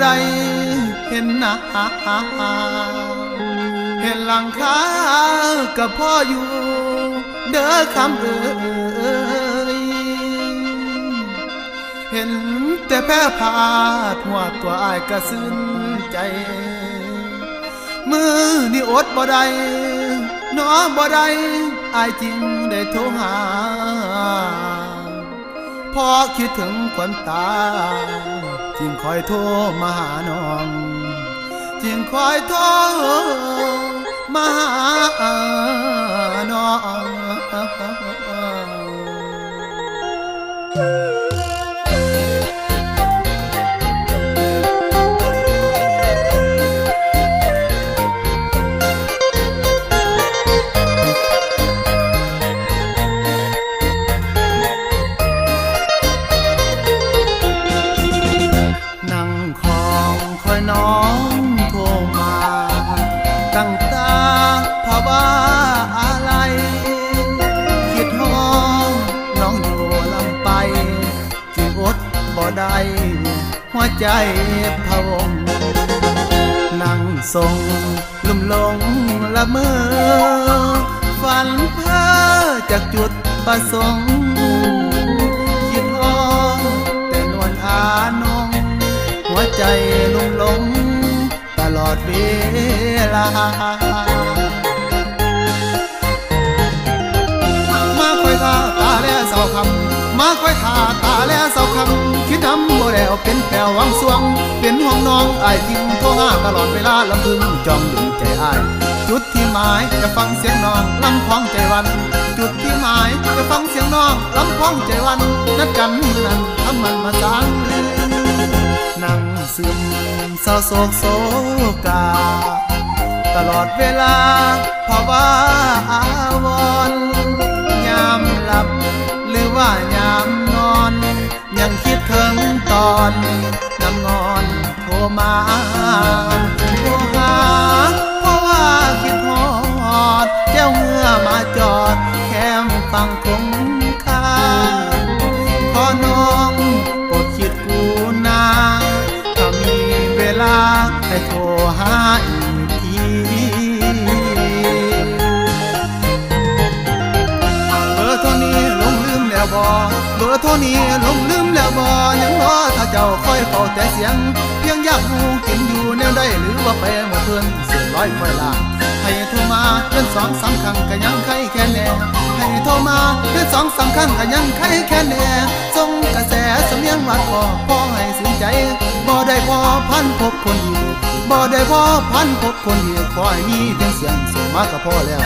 ได้เห็นหน้าเห็นหลังคากับพ่ออยู่ เด้อคำเอ่ยเห็นแต่แพ้พาดหัวตัวอายกระซึ้นใจ มือนี่อดบ่ได้หนอบ่ได้อายจริงได้โทรหาพอคิดถึงควันตา จึงคอยโทรมาหาน้องจึงคอยโทรมาหาน้อง Thank you. ตั้งตาภาวะอะไร คิดห้องน้องอยู่ลำไปจึงอดบ่ได้หัวใจพะวงนั่งทรงลุ่มหลงละเมอ ฝันเพ้อจากจุดประสงค์คิดห้องแต่นวลอานง หัวใจลุ่มลง ดเวลา มาคอยทาตาแลเสาคำมาคอยทาตาแลเสาคำคิดทำบ่แล้วเป็นแปลวังสวง เป็นห่วงน้องไอายทิมโทรหาตลอดเวลาลำพึงจองดึงใจไอายจุดที่หมายจะฟังเสียงน้องลำพองใจวัน จุดที่หมายจะฟังเสียงน้องลำพองใจวันนัดกันมือนั้นทำมันมา ซึมเศร้าโศกโศกา ตลอดเวลาภาวะอาวรยามหลับ หรือว่ายามนอน ยังคิดถึงตอนน้ำงอนโทรมาโทรหาเพราะว่าคิดฮอดแก้วเมื่อมาจอด แคมฟังคง ลาให้โทรหาอีกทีเบอร์โทรนี้ลงลืมแล้วบอเบอร์โทรนี้ลงลืมแล้วบอยังรอถ้าเจ้าคอยเฝ้าแต่เสียง เพียงอยากหูกินอยู่แนวใดหรือว่าไปหมดเพื่อนเสียร้อยคอยลาให้โทรมาเพื่อนสองสามครั้งก็ยังใครแค่แน่ให้โทรมาเพื่อนสองสามครั้งก็ยังใครแค่แน่ส่งกระแสสำเนียงวานพอ ได้พอพันพบคนอีกบ่ได้พอพันพบคนอีกขอยมีเพียงเสียงส่งมาก็พอแล้ว